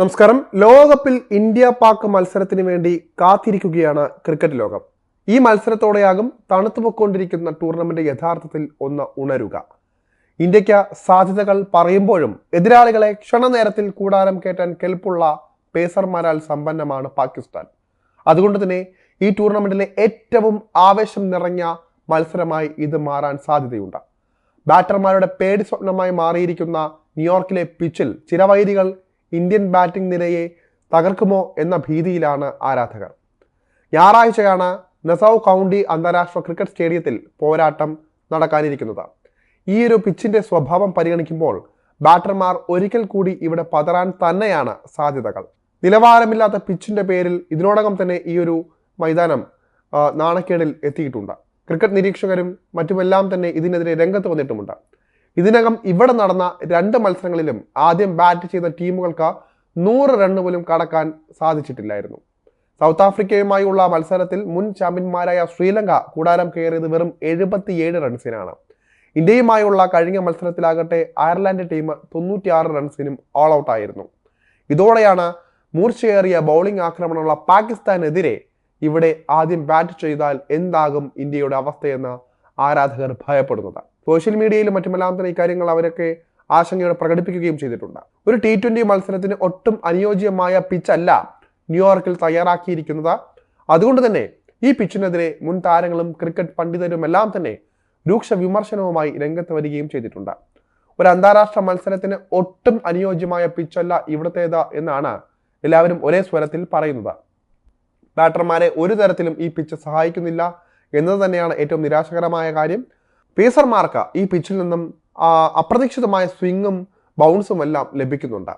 നമസ്കാരം. ലോകകപ്പിൽ ഇന്ത്യ പാക് മത്സരത്തിന് വേണ്ടി കാത്തിരിക്കുകയാണ് ക്രിക്കറ്റ് ലോകം. ഈ മത്സരത്തോടെയാകും തണുത്തുപൊക്കൊണ്ടിരിക്കുന്ന ടൂർണമെന്റ് യഥാർത്ഥത്തിൽ ഒന്ന് ഉണരുക. ഇന്ത്യയ്ക്ക് സാധ്യതകൾ പറയുമ്പോഴും എതിരാളികളെ ക്ഷണനേരത്തിൽ കൂടാരം കയറ്റാൻ കെൽപ്പുള്ള പേസർമാരാൽ സമ്പന്നമാണ് പാകിസ്ഥാൻ. അതുകൊണ്ട് തന്നെ ഈ ടൂർണമെന്റിലെ ഏറ്റവും ആവേശം നിറഞ്ഞ മത്സരമായി ഇത് മാറാൻ സാധ്യതയുണ്ട്. ബാറ്റർമാരുടെ പേടി സ്വപ്നമായി മാറിയിരിക്കുന്ന ന്യൂയോർക്കിലെ പിച്ചിൽ ചിരവൈരികൾ ഇന്ത്യൻ ബാറ്റിംഗ് നിരയെ തകർക്കുമോ എന്ന ഭീതിയിലാണ് ആരാധകർ. ഞായറാഴ്ചയാണ് നസൌ കൗണ്ടി അന്താരാഷ്ട്ര ക്രിക്കറ്റ് സ്റ്റേഡിയത്തിൽ പോരാട്ടം നടക്കാനിരിക്കുന്നത്. ഈ ഒരു പിച്ചിന്റെ സ്വഭാവം പരിഗണിക്കുമ്പോൾ ബാറ്റർമാർ ഒരിക്കൽ കൂടി ഇവിടെ പതറാൻ തന്നെയാണ് സാധ്യതകൾ. നിലവാരമില്ലാത്ത പിച്ചിന്റെ പേരിൽ ഇതിനോടകം തന്നെ ഈ ഒരു മൈതാനം നാണക്കേടിൽ എത്തിയിട്ടുണ്ട്. ക്രിക്കറ്റ് നിരീക്ഷകരും മറ്റുമെല്ലാം തന്നെ ഇതിനെതിരെ രംഗത്ത് വന്നിട്ടുമുണ്ട്. ഇതിനകം ഇവിടെ നടന്ന രണ്ട് മത്സരങ്ങളിലും ആദ്യം ബാറ്റ് ചെയ്ത ടീമുകൾക്ക് നൂറ് റൺ പോലും കടക്കാൻ സാധിച്ചിട്ടില്ലായിരുന്നു. സൗത്ത് ആഫ്രിക്കയുമായുള്ള മത്സരത്തിൽ മുൻ ചാമ്പ്യന്മാരായ ശ്രീലങ്ക കൂടാരം കയറിയത് വെറും എഴുപത്തിയേഴ് റൺസിനാണ് ഇന്ത്യയുമായുള്ള കഴിഞ്ഞ മത്സരത്തിലാകട്ടെ അയർലൻഡ് ടീം തൊണ്ണൂറ്റിയാറ് റൺസിനും ഓൾ ഔട്ട് ആയിരുന്നു. ഇതോടെയാണ് മൂർച്ചയേറിയ ബൗളിംഗ് ആക്രമണമുള്ള പാകിസ്ഥാനെതിരെ ഇവിടെ ആദ്യം ബാറ്റ് ചെയ്താൽ എന്താകും ഇന്ത്യയുടെ അവസ്ഥയെന്ന് ആരാധകർ ഭയപ്പെടുന്നത്. സോഷ്യൽ മീഡിയയിലും മറ്റുമെല്ലാം തന്നെ ഇക്കാര്യങ്ങൾ അവരൊക്കെ ആശങ്കയോടെ പ്രകടിപ്പിക്കുകയും ചെയ്തിട്ടുണ്ട്. ഒരു ടി ട്വന്റി മത്സരത്തിന് ഒട്ടും അനുയോജ്യമായ പിച്ചല്ല ന്യൂയോർക്കിൽ തയ്യാറാക്കിയിരിക്കുന്നത്. അതുകൊണ്ട് തന്നെ ഈ പിച്ചിനെതിരെ മുൻ താരങ്ങളും ക്രിക്കറ്റ് പണ്ഡിതരും എല്ലാം തന്നെ രൂക്ഷ വിമർശനവുമായി രംഗത്ത് വരികയും ചെയ്തിട്ടുണ്ട്. ഒരു അന്താരാഷ്ട്ര മത്സരത്തിന് ഒട്ടും അനുയോജ്യമായ പിച്ചല്ല ഇവിടുത്തേത് എന്നാണ് എല്ലാവരും ഒരേ സ്വരത്തിൽ പറയുന്നത്. ബാറ്റർമാരെ ഒരു തരത്തിലും ഈ പിച്ച് സഹായിക്കുന്നില്ല എന്നത് തന്നെയാണ് ഏറ്റവും നിരാശകരമായ കാര്യം. പേസർമാർക്ക് ഈ പിച്ചിൽ നിന്നും അപ്രതീക്ഷിതമായ സ്വിങ്ങും ബൗൺസും എല്ലാം ലഭിക്കുന്നുണ്ട്.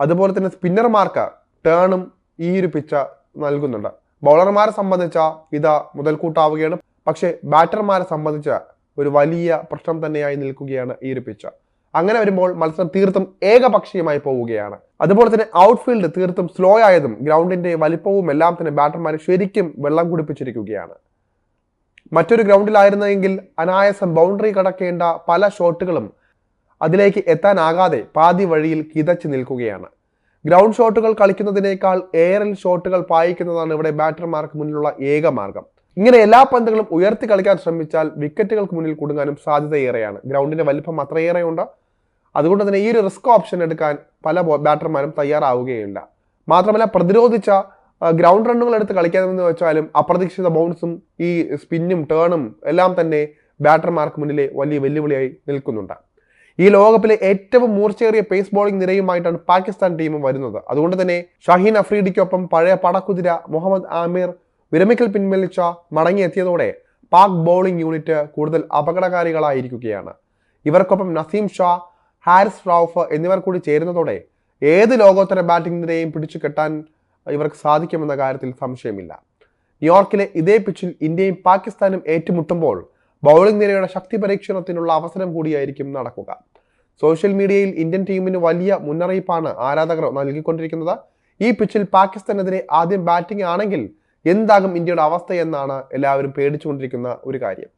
അതുപോലെ തന്നെ സ്പിന്നർമാർക്ക് ടേണും ഈ ഒരു പിച്ച് നൽകുന്നുണ്ട്. ബൗളർമാരെ സംബന്ധിച്ച ഇത് മുതൽക്കൂട്ടാവുകയാണ്. പക്ഷേ ബാറ്റർമാരെ സംബന്ധിച്ച് ഒരു വലിയ പ്രശ്നം തന്നെയായി നിൽക്കുകയാണ് ഈ ഒരു പിച്ച് അങ്ങനെ വരുമ്പോൾ മത്സരം തീർത്തും ഏകപക്ഷീയമായി പോവുകയാണ്. അതുപോലെ തന്നെ ഔട്ട്ഫീൽഡ് തീർത്തും സ്ലോ ആയതും ഗ്രൗണ്ടിന്റെ വലിപ്പവും എല്ലാം തന്നെ ബാറ്റർമാരെ ശരിക്കും വെള്ളം കുടിപ്പിച്ചിരിക്കുകയാണ്. മറ്റൊരു ഗ്രൗണ്ടിലായിരുന്നെങ്കിൽ അനായാസം ബൗണ്ടറി കടക്കേണ്ട പല ഷോട്ടുകളും അതിലേക്ക് എത്താനാകാതെ പാതി വഴിയിൽ കിതച്ച് നിൽക്കുകയാണ്. ഗ്രൗണ്ട് ഷോട്ടുകൾ കളിക്കുന്നതിനേക്കാൾ എയറിൽ ഷോട്ടുകൾ പായിക്കുന്നതാണ് ഇവിടെ ബാറ്റർമാർക്ക് മുന്നിലുള്ള ഏക മാർഗം. ഇങ്ങനെ എല്ലാ പന്തുകളും ഉയർത്തി കളിക്കാൻ ശ്രമിച്ചാൽ വിക്കറ്റുകൾക്ക് മുന്നിൽ കുടുങ്ങാനും സാധ്യതയേറെയാണ്. ഗ്രൗണ്ടിന്റെ വലിപ്പം അത്രയേറെയുണ്ട് അതുകൊണ്ട് തന്നെ ഈ ഒരു റിസ്ക് ഓപ്ഷൻ എടുക്കാൻ പല ബാറ്റർമാരും തയ്യാറാവുകയില്ല. മാത്രമല്ല പ്രതിരോധിച്ച ഗ്രൗണ്ട് റണ്ണുകൾ എടുത്ത് കളിക്കാമെന്ന് വെച്ചാലും അപ്രതീക്ഷിത ബൗൺസും ഈ സ്പിന്നും ടേണും എല്ലാം തന്നെ ബാറ്റർമാർക്ക് മുന്നിലെ വലിയ വെല്ലുവിളിയായി നിൽക്കുന്നുണ്ട്. ഈ ലോകകപ്പിലെ ഏറ്റവും മൂർച്ചയേറിയ പേസ് ബോളിംഗ് നിരയുമായിട്ടാണ് പാകിസ്ഥാൻ ടീമും വരുന്നത്. അതുകൊണ്ട് തന്നെ ഷഹീൻ അഫ്രീദിക്കൊപ്പം പഴയ പടക്കുതിര മുഹമ്മദ് ആമിർ വിരമിക്കൽ പിൻവലിച്ച മടങ്ങിയെത്തിയതോടെ പാക് ബോളിംഗ് യൂണിറ്റ് കൂടുതൽ അപകടകാരികളായിരിക്കുകയാണ്. ഇവർക്കൊപ്പം നസീം ഷാ ഹാരിസ് റൌഫ് എന്നിവർ കൂടി ചേരുന്നതോടെ ഏത് ലോകോത്തര ബാറ്റിംഗ് നിരയും പിടിച്ചു കെട്ടാൻ ഇവർക്ക് സാധിക്കുമെന്ന കാര്യത്തിൽ സംശയമില്ല. ന്യൂയോർക്കിലെ ഇതേ പിച്ചിൽ ഇന്ത്യയും പാകിസ്ഥാനും ഏറ്റുമുട്ടുമ്പോൾ ബൗളിംഗ് നിരയുടെ ശക്തി പരീക്ഷണത്തിനുള്ള അവസരം കൂടിയായിരിക്കും നടക്കുക. സോഷ്യൽ മീഡിയയിൽ ഇന്ത്യൻ ടീമിന് വലിയ മുന്നറിയിപ്പാണ് ആരാധകർ നൽകിക്കൊണ്ടിരിക്കുന്നത്. ഈ പിച്ചിൽ പാകിസ്ഥാനെതിരെ ആദ്യം ബാറ്റിംഗ് ആണെങ്കിൽ എന്താകും ഇന്ത്യയുടെ അവസ്ഥ എന്നാണ് എല്ലാവരും പേടിച്ചുകൊണ്ടിരിക്കുന്ന ഒരു കാര്യം.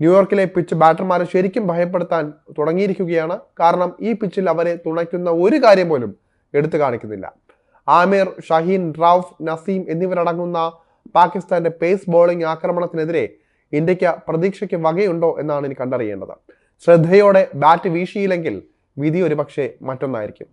ന്യൂയോർക്കിലെ പിച്ച് ബാറ്റർമാരെ ശരിക്കും ഭയപ്പെടുത്താൻ തുടങ്ങിയിരിക്കുകയാണ്. കാരണം ഈ പിച്ചിൽ അവരെ തുണയ്ക്കുന്ന ഒരു കാര്യം പോലും എടുത്തു കാണിക്കുന്നില്ല. ആമിർ ഷഹീൻ റൌഫ് നസീം എന്നിവരടങ്ങുന്ന പാകിസ്ഥാന്റെ പേസ് ബോളിംഗ് ആക്രമണത്തിനെതിരെ ഇന്ത്യയ്ക്ക് പ്രതീക്ഷയ്ക്ക് വകയുണ്ടോ എന്നാണ് ഇനി കണ്ടറിയേണ്ടത്. ശ്രദ്ധയോടെ ബാറ്റ് വീശിയില്ലെങ്കിൽ വിധി ഒരുപക്ഷെ മറ്റൊന്നായിരിക്കും.